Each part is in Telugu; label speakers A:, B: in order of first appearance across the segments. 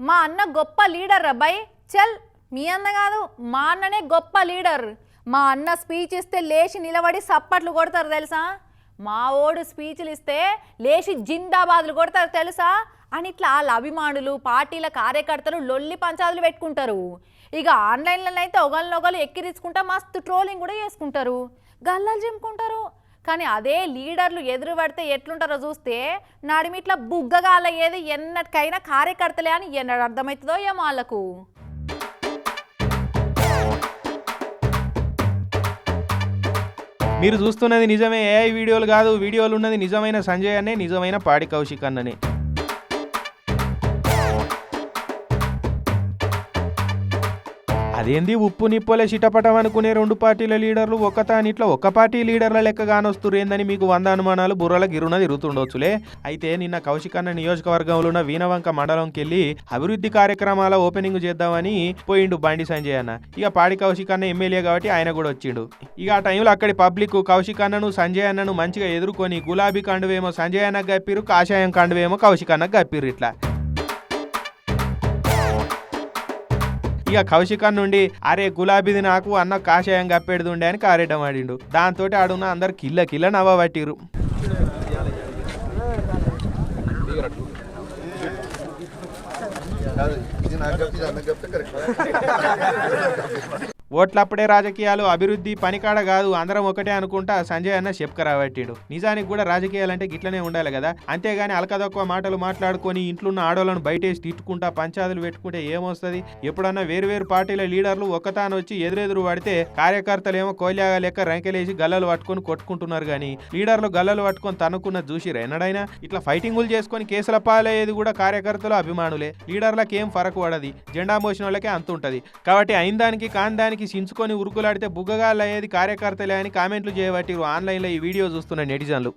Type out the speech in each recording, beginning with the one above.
A: మా అన్న గొప్ప లీడర్ అబ్బాయి చల్. మీ అన్న కాదు మా అన్ననే గొప్ప లీడర్. మా అన్న స్పీచ్ ఇస్తే లేచి నిలబడి సప్పట్లు కొడతారు తెలుసా? మా ఓడు స్పీచ్లు ఇస్తే లేచి జిందాబాదులు కొడతారు తెలుసా? అని ఇట్లా వాళ్ళ అభిమానులు పార్టీల కార్యకర్తలు లొల్లి పంచాదులు పెట్టుకుంటారు. ఇక ఆన్లైన్లో అయితే ఒకరినొకరు ఎక్కిరించుకుంటా మస్తు ట్రోలింగ్ కూడా చేసుకుంటారు. గల్లాలు చింపుకుంటారు. కానీ అదే లీడర్లు ఎదురు పడితే ఎట్లుంటారో చూస్తే నడిమిట్లా బుగ్గగాల ఏది ఎన్నటికైనా కార్యకర్తలే అని ఎన్నడు అర్థమవుతుందో ఏమో వాళ్ళకు.
B: మీరు చూస్తున్నది నిజమే ఏఐ వీడియోలు కాదు వీడియోలు ఉన్నది నిజమైన సంజయ్ అనే నిజమైన పాడి కౌశిక్ అన్ననే. అదేంది ఉప్పు నిప్పులే చిటపటం అనుకునే రెండు పార్టీల లీడర్లు ఒక్కతాని ఇట్లా ఒక్క పార్టీ లీడర్ల లెక్క కానొస్తురేందని మీకు వంద అనుమానాలు బుర్రల గిరున తిరుగుతుండొచ్చులే. అయితే నిన్న కౌశిక్ అన్న నియోజకవర్గంలో ఉన్న వీణవంక మండలంకి వెళ్ళి అభివృద్ధి కార్యక్రమాల ఓపెనింగ్ చేద్దామని పోయిండు బండి సంజయ్ అన్న. ఇక పాడి కౌశిక్ అన్న ఎమ్మెల్యే కాబట్టి ఆయన కూడా వచ్చిండు. ఇక ఆ టైంలో అక్కడి పబ్లిక్ కౌశిక్ అన్నను సంజయ్ అన్నను మంచిగా ఎదుర్కొని గులాబీ కండువేమో సంజయ్ అన్నకు గప్పిరు కాషాయం కండువేమో కౌశిక్ అన్నకు గప్పిరు ఇట్లా. ఇక కౌశికన్ నుండి అరే గులాబీది నాకు అన్న కాషాయం కప్పేడుతుండే అని కారేటం ఆడిండు. దాంతో ఆడున్న అందరు కిల్ల కిల్ల నవ్వబట్టిరు
C: ఇది నాకు అన్నకు కరెక్ట్
B: ఓట్లప్పుడే రాజకీయాలు అభివృద్ధి పనికాడ కాదు అందరం ఒకటే అనుకుంటా సంజయ్ అన్న చెప్పుకరాబట్టిడు నిజానికి కూడా రాజకీయాలంటే గిట్లనే ఉండాలి కదా? అంతేగాని అలకదొక్క మాటలు మాట్లాడుకొని ఇంట్లో ఉన్న ఆడోళ్ళను బయటేసి తిట్టుకుంటా పంచాదులు పెట్టుకుంటే ఏమొస్తుంది? ఎప్పుడన్నా వేరు వేరు పార్టీల లీడర్లు ఒక్కతాను వచ్చి ఎదురెదురు పడితే కార్యకర్తలు ఏమో కోల్యాగా లెక్క రంకెలేసి గల్లలు పట్టుకొని కొట్టుకుంటున్నారు కానీ లీడర్లు గల్లలు పట్టుకొని తనుకున్న చూసిరు ఎన్నడైనా? ఇట్లా ఫైటింగులు చేసుకొని కేసుల పాలయ్యేది కూడా కార్యకర్తలు అభిమానులే. లీడర్లకు ఏం ఫరక్ పడది? జెండా మోసిన వాళ్ళకే అంత ఉంటుంది కాబట్టి అయిన దానికి కాని దానికి సించుకొని ఉరుకులాడితే బుగ్గగాళ్ళయ్యేది కార్యకర్తలే అని కామెంట్లు చేయబట్టి ఆన్లైన్లో ఈ వీడియో చూస్తున్న నెటిజన్లు.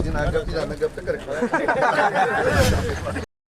C: ఇది నాకు కరెక్ట్